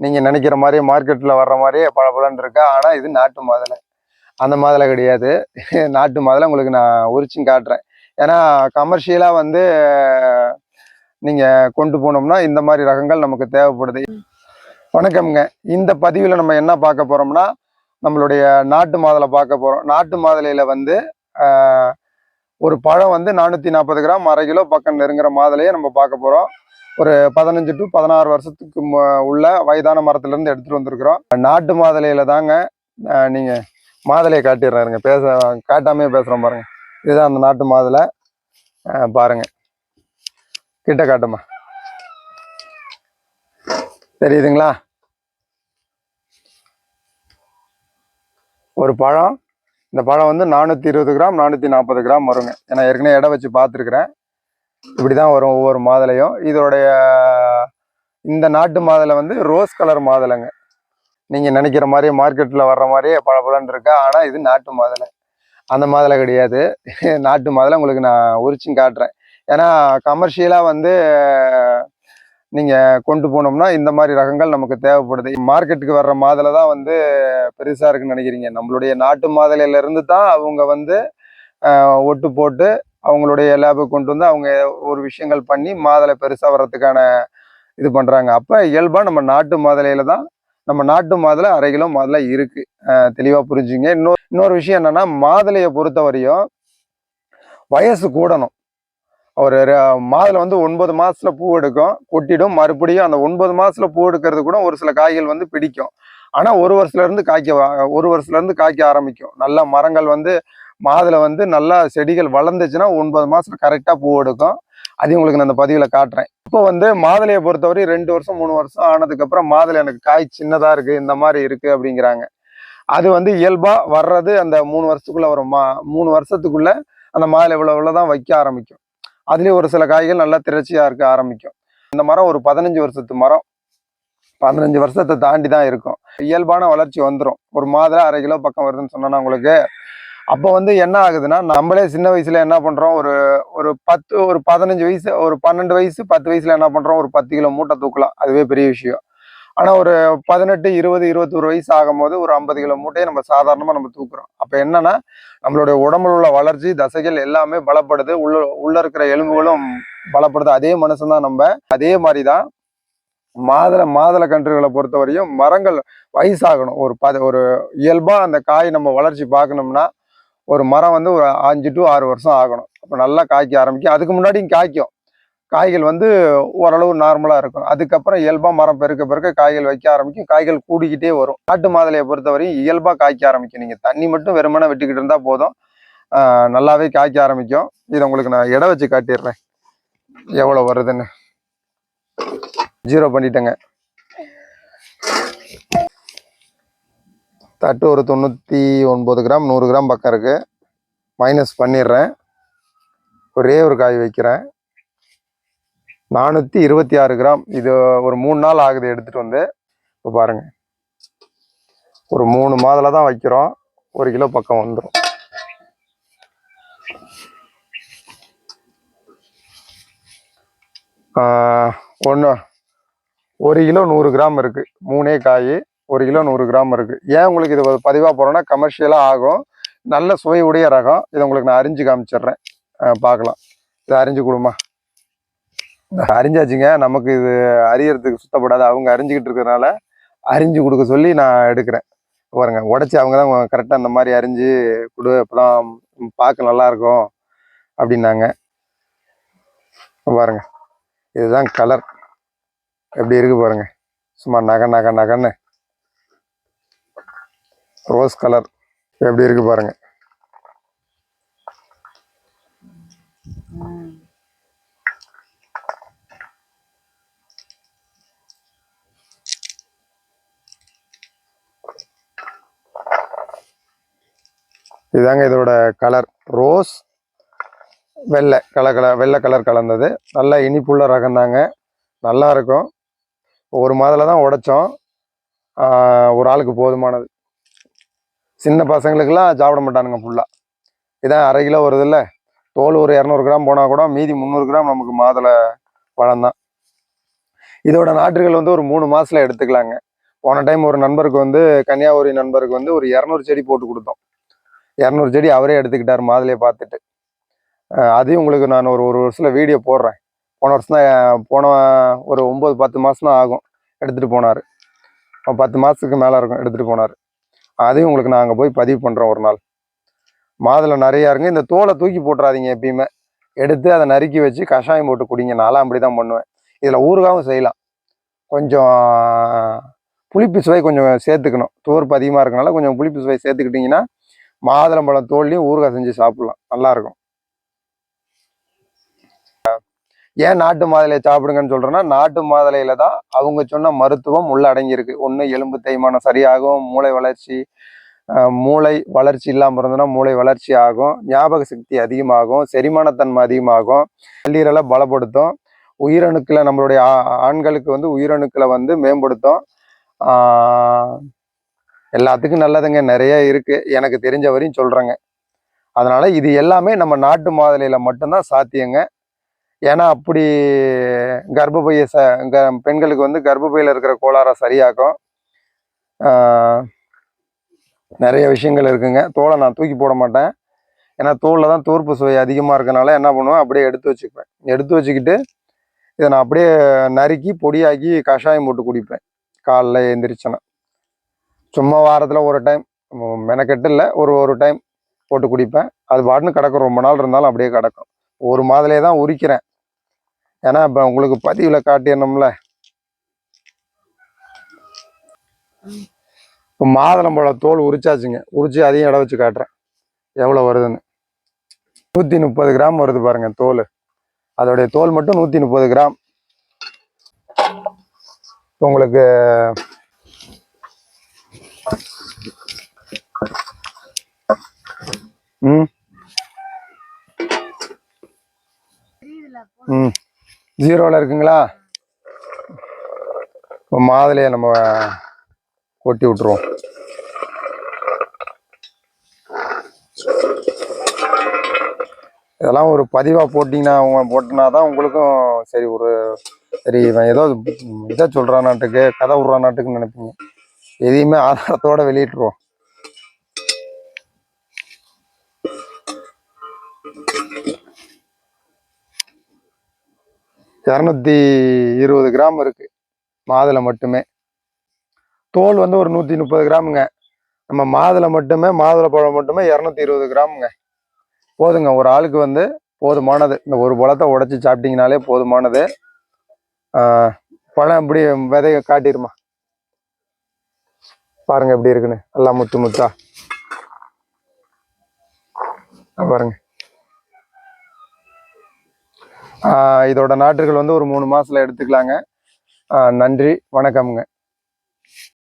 நீங்கள் நினைக்கிற மாதிரியே மார்க்கெட்டில் வர்ற மாதிரியே பளபளன்னு இருக்கா. ஆனால் இது நாட்டு மாதுளை. அந்த மாதுளை கிடையாது. நாட்டு மாதுளை உங்களுக்கு நான் உரிச்சும் காட்டுறேன். ஏன்னா கமர்ஷியலாக வந்து நீங்கள் கொண்டு போனோம்னா இந்த மாதிரி ரகங்கள் நமக்கு தேவைப்படுது. வணக்கம்ங்க. இந்த பதிவில் நம்ம என்ன பார்க்க போகிறோம்னா நம்மளுடைய நாட்டு மாதுளை பார்க்க போகிறோம் நாட்டு மாதுளையில் வந்து ஒரு பழம் வந்து நானூற்றி நாற்பது கிராம் அரை கிலோ பக்கம் நெருங்குற மாதுளையை நம்ம பார்க்க போகிறோம் ஒரு பதினஞ்சு டு பதினாறு வருஷத்துக்கு உள்ள வயதான மரத்துலேருந்து எடுத்துகிட்டு வந்திருக்கிறோம். நாட்டு மாதுளையில தாங்க நீங்கள் நீங்க மாதுளையை காட்டிடுறாருங்க பேச காட்டாமே பேசுகிறோம் பாருங்க. இதுதான் அந்த நாட்டு மாதுளை. பாருங்கள் பாருங்க. கிட்ட காட்டுமா? தெரியுதுங்களா? ஒரு பழம். இந்த பழம் வந்து நானூற்றி இருபது கிராம் நானூற்றி நாற்பது கிராம் வருங்க. ஏன்னா ஏற்கனவே எடை வச்சு பார்த்துருக்குறேன். இப்படி தான் வரும் ஒவ்வொரு மாதுளையும் இதோடைய இந்த நாட்டு மாதுளை வந்து ரோஸ் கலர் மாதுளைங்க. நீங்கள் நினைக்கிற மாதிரி மார்க்கெட்டில் வர்ற மாதிரியே பளபளன்னு இருக்கா. ஆனால் இது நாட்டு மாதுளை. அந்த மாதுளை கிடையாது. நாட்டு மாதுளை உங்களுக்கு நான் உரிச்சும் காட்டுறேன். ஏன்னா கமர்ஷியலாக வந்து நீங்கள் கொண்டு போனோம்னா இந்த மாதிரி ரகங்கள் நமக்கு தேவைப்படுது. மார்க்கெட்டுக்கு வர்ற மாதுளை தான் வந்து பெருசாக இருக்குன்னு நினைக்கிறீங்க. நம்மளுடைய நாட்டு மாதுளையில இருந்து தான் அவங்க வந்து ஒட்டு போட்டு அவங்களுடைய லேபுக்கு கொண்டு வந்து அவங்க ஒரு விஷயங்கள் பண்ணி மாதுளை பெருசாக வர்றதுக்கான இது பண்ணுறாங்க அப்போ இயல்பாக நம்ம நாட்டு மாதுளையில் தான் நம்ம நாட்டு மாதுளை அரை கிலோ மாதுளை இருக்குது தெளிவாக புரிஞ்சுங்க. இன்னொரு இன்னொரு விஷயம் என்னன்னா மாதுளையை பொறுத்த வரையும் வயசு கூடணும். ஒரு மாதுளை வந்து ஒன்பது மாசத்துல பூ எடுக்கும் கொட்டிடும். மறுபடியும் அந்த ஒன்பது மாசத்துல பூ எடுக்கிறது கூட ஒரு சில காய்கள் வந்து பிடிக்கும். ஆனா ஒரு வருஷத்துல இருந்து காய்க்க ஒரு வருஷத்துல இருந்து காய்க்க ஆரம்பிக்கும். நல்லா மரங்கள் வந்து மாதுளை வந்து நல்லா செடிகள் வளர்ந்துச்சுன்னா ஒன்பது மாதம் கரெக்டா பூ எடுக்கும். அது உங்களுக்கு நான் அந்த பதிவுல காட்டுறேன். இப்போ வந்து மாதுளையை பொறுத்தவரை ரெண்டு வருஷம் மூணு வருஷம் ஆனதுக்கு அப்புறம் மாதுளை எனக்கு காய் சின்னதா இருக்கு இந்த மாதிரி இருக்கு அப்படிங்கிறாங்க. அது வந்து இயல்பா வர்றது அந்த மூணு வருஷத்துக்குள்ள வரும். மா மூணு வருஷத்துக்குள்ள அந்த மாதுளை இவ்வளோ இவ்வளவுதான் வைக்க ஆரம்பிக்கும். அதுலயும் ஒரு சில காய்கள் நல்லா திரட்சியா இருக்க ஆரம்பிக்கும். இந்த மரம் ஒரு பதினஞ்சு வருஷத்து மரம். பதினஞ்சு வருஷத்தை தாண்டி தான் இருக்கும். இயல்பான வளர்ச்சி வந்துடும் ஒரு மாதுளை அரை கிலோ பக்கம் வருதுன்னு சொன்னா உங்களுக்கு அப்போ வந்து என்ன ஆகுதுன்னா நம்மளே சின்ன வயசுல என்ன பண்றோம்? ஒரு ஒரு பத்து ஒரு பதினஞ்சு வயசு ஒரு பன்னெண்டு வயசு பத்து வயசுல என்ன பண்றோம்? ஒரு பத்து கிலோ மூட்டை தூக்கலாம். அதுவே பெரிய விஷயம். ஆனா ஒரு பதினெட்டு இருபது இருபத்தொரு வயசு ஆகும்போது ஒரு ஐம்பது கிலோ மூட்டையை நம்ம சாதாரணமா நம்ம தூக்குறோம். அப்ப என்னன்னா நம்மளுடைய உடம்புல உள்ள வளர்ச்சி தசைகள் எல்லாமே பலப்படுது. உள்ள உள்ள இருக்கிற எலும்புகளும் பலப்படுது. அதே மனுஷன் தான் நம்ம. அதே மாதிரிதான் மாதுளை மாதுளை கன்றுகளை பொறுத்தவரையும் மரங்கள் வயசாகணும். ஒரு பத ஒரு இயல்பா அந்த காய் நம்ம வளர்ச்சி பார்க்கணும்னா ஒரு மரம் வந்து ஒரு அஞ்சு டு ஆறு வருஷம் ஆகணும். அப்போ நல்லா காய்க்க ஆரம்பிக்கும். அதுக்கு முன்னாடியும் காய்க்கும். காய்கள் வந்து ஓரளவு நார்மலாக இருக்கும். அதுக்கப்புறம் இயல்பாக மரம் பெருக்க பெருக்க காய்கள் வைக்க ஆரம்பிக்கும். காய்கள் கூடிக்கிட்டே வரும். நாட்டு மாதுளையை பொறுத்தவரையும் இயல்பாக காய்க்க ஆரம்பிக்கும். நீங்கள் தண்ணி மட்டும் வெறுமனை வெட்டிக்கிட்டு இருந்தால் போதும். நல்லாவே காய்க்க ஆரம்பிக்கும். இதை உங்களுக்கு நான் இடம் வச்சு காட்டிடுறேன். எவ்வளோ வருதுன்னு. ஜீரோ பண்ணிட்டேங்க. தட்டு ஒரு தொண்ணூற்றி ஒன்பது கிராம் நூறு கிராம் பக்கம் இருக்குது மைனஸ் பண்ணிடுறேன். ஒரே ஒரு காய் வைக்கிறேன். நானூற்றி இருபத்தி ஆறு கிராம். இது ஒரு மூணு நாள் ஆகுது எடுத்துகிட்டு வந்து. இப்போ பாருங்கள் ஒரு மூணு மாதுளை தான் வைக்கிறோம். ஒரு கிலோ பக்கம் வந்துடும் ஒன்று ஒரு கிலோ நூறு கிராம் இருக்குது மூணே காய். ஒரு கிலோ நூறு கிராம் இருக்குது ஏன் உங்களுக்கு இது பதிவாக போகிறோன்னா கமர்ஷியலாக ஆகும். நல்ல சுவை உடைய ரகம். இதை உங்களுக்கு நான் அரிஞ்சு காமிச்சிடுறேன். பார்க்கலாம். இதை அரிஞ்சு கொடுமா. அரிஞ்சாச்சுங்க நமக்கு இது அரியறதுக்கு சுத்தப்படாது. அவங்க அரிஞ்சுக்கிட்டு இருக்கிறதுனால அரிஞ்சு கொடுக்க சொல்லி நான் எடுக்கிறேன். பாருங்க உடச்சி அவங்க தான் கரெக்டாக அந்த மாதிரி அரிஞ்சு கொடு. அப்போதான் பார்க்க நல்லாயிருக்கும் அப்படின்னாங்க. பாருங்க. இதுதான் கலர் எப்படி இருக்கு பாருங்க. சும்மா நகை நகை நகன்னு. ரோஸ் கலர் எப்படி இருக்கு பாருங்க. இதாங்க இதோட கலர் ரோஸ் வெள்ளை கலர் கலர் வெள்ளை கலர் கலந்தது. நல்ல இனிப்புள்ள ரகம் தாங்க. நல்லா இருக்கும். ஒரு மாதில் தான் உடைச்சோம். ஒரு ஆளுக்கு போதுமானது. சின்ன பசங்களுக்கெல்லாம் சாப்பிட மாட்டானுங்க ஃபுல்லாக இதான் அரை கிலோ வருதுல்ல தோல் ஒரு இரநூறு கிராம் போனால் கூட மீதி முந்நூறு கிராம் நமக்கு மாதுளை பழம் தான். இதோட நாற்றுகள் வந்து ஒரு மூணு மாதத்தில் எடுத்துக்கலாங்க. போன டைம் ஒரு நண்பருக்கு வந்து கன்னியாகுமரி நண்பருக்கு வந்து ஒரு இரநூறு செடி போட்டு கொடுத்தோம். இரநூறு செடி அவரே எடுத்துக்கிட்டார் மாதுளையை பார்த்துட்டு. அதையும் உங்களுக்கு நான் ஒரு ஒரு வருஷத்தில் வீடியோ போடுறேன். போன வருஷம் தான் போன ஒரு ஒம்பது பத்து மாதம் தான் ஆகும். எடுத்துகிட்டு போனார். பத்து மாதத்துக்கு மேலே இருக்கும் எடுத்துகிட்டு போனார். அதையும் உங்களுக்கு நாங்கள் போய் பதிவு பண்ணுறோம் ஒரு நாள். மாதுளை நிறையா இருங்க இந்த தோலை தூக்கி போட்டுறாதீங்க எப்பயுமே. எடுத்து அதை நறுக்கி வச்சு கஷாயம் போட்டு குடிங்க. நான்லாம் அப்படி தான் பண்ணுவேன். இதில் ஊறுகாவும் செய்யலாம். கொஞ்சம் புளிப்பு சுவை கொஞ்சம் சேர்த்துக்கணும். துவர்ப்பு அதிகமாக இருக்கனால கொஞ்சம் புளிப்பு சுவை சேர்த்துக்கிட்டிங்கன்னா மாதுளம்பழம் தோல்லையும் ஊறுகாய் செஞ்சு சாப்பிட்லாம். நல்லாயிருக்கும் ஏன் நாட்டு மாதுளையை சாப்பிடுங்கன்னு சொல்கிறேன்னா நாட்டு மாதுளையில தான் அவங்க சொன்ன மருத்துவம் உள்ள அடங்கியிருக்கு. ஒன்று எலும்பு தேய்மானம் சரியாகும் மூளை வளர்ச்சி மூளை வளர்ச்சி இல்லாமல் இருந்ததுன்னா மூளை வளர்ச்சி ஆகும் ஞாபக சக்தி அதிகமாகும் செரிமானத்தன்மை அதிகமாகும் கல்லீரலை பலப்படுத்தும் உயிரணுக்களை நம்மளுடைய ஆண்களுக்கு வந்து உயிரணுக்களை வந்து மேம்படுத்தும். எல்லாத்துக்கும் நல்லதுங்க. நிறைய இருக்கு. எனக்கு தெரிஞ்ச வரையும் சொல்றேங்க. அதனால இது எல்லாமே நம்ம நாட்டு மாதுளையில மட்டும்தான் சாத்தியங்க. ஏன்னா அப்படி கர்ப்பப்பைய ச க- பெண்களுக்கு வந்து கர்ப்பப்பையில் இருக்கிற கோளாறை சரியாக்கும். நிறைய விஷயங்கள் இருக்குங்க. தோலை நான் தூக்கி போட மாட்டேன். ஏன்னா தோலில் தான் தூர்ப்பு சுவை அதிகமாக இருக்கனால என்ன பண்ணுவேன்? அப்படியே எடுத்து வச்சுக்குவேன். எடுத்து வச்சுக்கிட்டு இதை நான் அப்படியே நறுக்கி பொடியாக்கி கஷாயம் போட்டு குடிப்பேன். காலைல எழுந்திரிச்சேன்னா சும்மா வாரத்தில் ஒரு டைம் மெனக்கெட்டு இல்லை ஒரு ஒரு டைம் போட்டு குடிப்பேன். அது பாட்டுன்னு கிடக்கும். ரொம்ப நாள் இருந்தாலும் அப்படியே கிடக்கும். ஒரு மாதிரியே தான் உரிக்கிறேன். ஏன்னா இப்போ உங்களுக்கு பதிவில் காட்டிடணும்ல. இப்போ மாதுளம்பழ தோல் உரிச்சாச்சுங்க. உரிச்சு அதையும் இட வச்சு காட்டுறேன். எவ்வளோ வருதுன்னு. நூற்றி முப்பது கிராம் வருது பாருங்கள் தோல். அதோடைய தோல் மட்டும் நூற்றி முப்பது கிராம். இப்போ உங்களுக்கு ம் ம்? ஜீரோவில் இருக்குங்களா? இப்போ மாதுளையை நம்ம கொட்டி விட்டுருவோம். இதெல்லாம் ஒரு பதிவாக போட்டிங்கன்னா அவங்க போட்டினா தான் உங்களுக்கும் சரி ஒரு சரி இவன் ஏதோ இதை சொல்கிறான் நாட்டுக்கு கதை விட்றான் நாட்டுக்குன்னு நினைப்பீங்க. எதையுமே ஆதாரத்தோட வெளியிட்டுருவோம். இரநூத்தி இருபது கிராம் இருக்கு. மாதுளை மட்டுமே. தோல் வந்து ஒரு நூற்றி முப்பது கிராமுங்க. நம்ம மாதுளை மட்டுமே மாதுளை பழம் மட்டுமே இரநூத்தி இருபது கிராமுங்க. போதுங்க ஒரு ஆளுக்கு வந்து போதுமானது. இந்த ஒரு பழத்தை உடச்சி சாப்பிட்டீங்கனாலே போதுமானது. பழம் இப்படி விதைய காட்டிருமா? பாருங்க எப்படி இருக்குன்னு. எல்லாம் முத்து முத்தா. பாருங்க. இதோட நாற்றுகள் வந்து ஒரு மூணு மாசத்துல எடுத்துக்கலாங்க. நன்றி வணக்கம்ங்க.